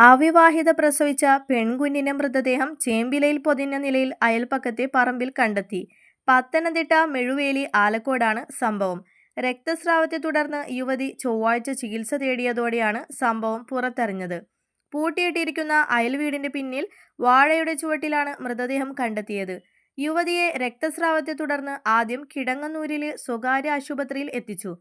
അവിവാഹിത പ്രസവിച്ച പെൺകുഞ്ഞിന്റെ മൃതദേഹം ചേമ്പിലയിൽ പൊതിഞ്ഞ നിലയിൽ അയൽപ്പക്കത്തെ പറമ്പിൽ കണ്ടെത്തി. പത്തനംതിട്ട മെഴുവേലി ആലക്കോടാണ് സംഭവം. രക്തസ്രാവത്തെ തുടർന്ന് യുവതി ചൊവ്വാഴ്ച ചികിത്സ തേടിയതോടെയാണ് സംഭവം പുറത്തറിഞ്ഞത്. പൂട്ടിയിട്ടിരിക്കുന്ന അയൽവീടിന്റെ പിന്നിൽ വാഴയുടെ ചുവട്ടിലാണ് മൃതദേഹം കണ്ടെത്തിയത്. യുവതിയെ രക്തസ്രാവത്തെ തുടർന്ന് ആദ്യം കിടങ്ങന്നൂരിലെ സ്വകാര്യ ആശുപത്രിയിൽ എത്തിച്ചു.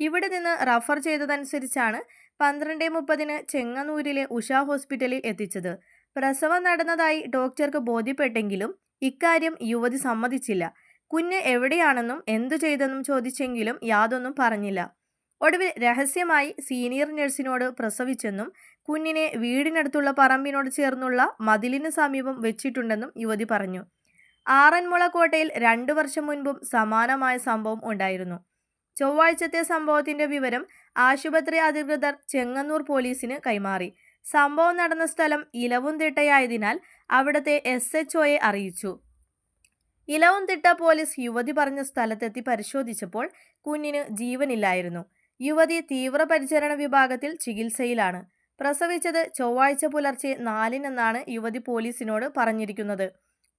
ഇവിടെ നിന്ന് റഫർ ചെയ്തതനുസരിച്ചാണ് പന്ത്രണ്ട് മുപ്പതിന് ചെങ്ങന്നൂരിലെ ഉഷ ഹോസ്പിറ്റലിൽ എത്തിച്ചത്. പ്രസവം നടന്നതായി ഡോക്ടർക്ക് ബോധ്യപ്പെട്ടെങ്കിലും ഇക്കാര്യം യുവതി സമ്മതിച്ചില്ല. കുഞ്ഞ് എവിടെയാണെന്നും എന്തു ചെയ്തെന്നും ചോദിച്ചെങ്കിലും യാതൊന്നും പറഞ്ഞില്ല. ഒടുവിൽ രഹസ്യമായി സീനിയർ നഴ്സിനോട് പ്രസവിച്ചെന്നും കുഞ്ഞിനെ വീടിനടുത്തുള്ള പറമ്പിനോട് ചേർന്നുള്ള മതിലിന് സമീപം വെച്ചിട്ടുണ്ടെന്നും യുവതി പറഞ്ഞു. ആറന്മുള കോട്ടയിൽ രണ്ടു വർഷം മുൻപും സമാനമായ സംഭവം ഉണ്ടായിരുന്നു. ചൊവ്വാഴ്ചത്തെ സംഭവത്തിന്റെ വിവരം ആശുപത്രി അധികൃതർ ചെങ്ങന്നൂർ പോലീസിന് കൈമാറി. സംഭവം നടന്ന സ്ഥലം ഇലവുംതിട്ടയായതിനാൽ അവിടുത്തെ എസ് എച്ച് ഒയെ അറിയിച്ചു. ഇലവുംതിട്ട പോലീസ് യുവതി പറഞ്ഞ സ്ഥലത്തെത്തി പരിശോധിച്ചപ്പോൾ കുഞ്ഞിന് ജീവനില്ലായിരുന്നു. യുവതി തീവ്രപരിചരണ വിഭാഗത്തിൽ ചികിത്സയിലാണ്. പ്രസവിച്ചത് ചൊവ്വാഴ്ച പുലർച്ചെ നാലിനെന്നാണ് യുവതി പോലീസിനോട് പറഞ്ഞിരിക്കുന്നത്.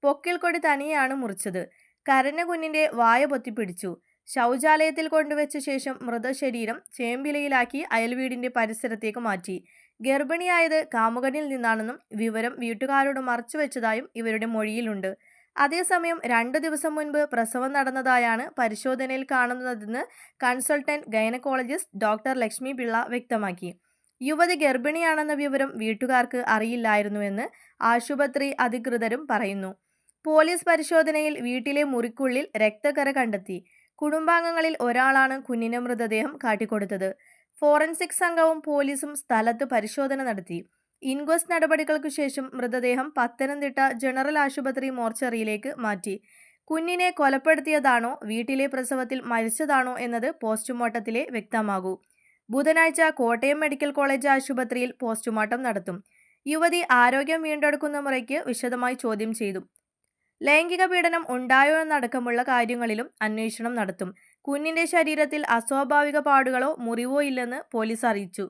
പൊക്കിൽക്കൊടി തനിയാണ് മുറിച്ചത്. കരഞ്ഞ കുഞ്ഞിന്റെ വായ പൊത്തിപ്പിടിച്ചു. ശൗചാലയത്തിൽ കൊണ്ടുവച്ച ശേഷം മൃതശരീരം ചേമ്പിലയിലാക്കി അയൽവീടിന്റെ പരിസരത്തേക്ക് മാറ്റി. ഗർഭിണിയായത് കാമുകനിൽ നിന്നാണെന്നും വിവരം വീട്ടുകാരോട് മറച്ചുവെച്ചതായും ഇവരുടെ മൊഴിയിലുണ്ട്. അതേസമയം രണ്ടു ദിവസം മുൻപ് പ്രസവം നടന്നതായാണ് പരിശോധനയിൽ കാണുന്നതെന്ന് consultant gynaecologist doctor Lakshmi Pillai വ്യക്തമാക്കി. യുവതി ഗർഭിണിയാണെന്ന വിവരം വീട്ടുകാർക്ക് അറിയില്ലായിരുന്നുവെന്ന് ആശുപത്രി അധികൃതരും പറയുന്നു. പോലീസ് പരിശോധനയിൽ വീട്ടിലെ മുറിക്കുള്ളിൽ രക്തക്കര കണ്ടെത്തി. കുടുംബാംഗങ്ങളിൽ ഒരാളാണ് കുഞ്ഞിനെ മൃതദേഹം കാട്ടിക്കൊടുത്തത്. ഫോറൻസിക് സംഘവും പോലീസും സ്ഥലത്ത് പരിശോധന നടത്തി. ഇൻക്വസ്റ്റ് നടപടികൾക്കു ശേഷം മൃതദേഹം പത്തനംതിട്ട ജനറൽ ആശുപത്രി മോർച്ചറിയിലേക്ക് മാറ്റി. കുഞ്ഞിനെ കൊലപ്പെടുത്തിയതാണോ വീട്ടിലെ പ്രസവത്തിൽ മരിച്ചതാണോ എന്നത് പോസ്റ്റ്മോർട്ടത്തിലെ വ്യക്തമാകൂ. ബുധനാഴ്ച കോട്ടയം മെഡിക്കൽ കോളേജ് ആശുപത്രിയിൽ പോസ്റ്റ്മോർട്ടം നടത്തും. യുവതി ആരോഗ്യം വീണ്ടെടുക്കുന്ന മുറയ്ക്ക് വിശദമായി ചോദ്യം ചെയ്തു. ലൈംഗിക പീഡനം ഉണ്ടായോ എന്നടക്കമുള്ള കാര്യങ്ങളിലും അന്വേഷണം നടത്തും. കുഞ്ഞിന്റെ ശരീരത്തിൽ അസ്വാഭാവിക പാടുകളോ മുറിവോ ഇല്ലെന്ന് പോലീസ് അറിയിച്ചു.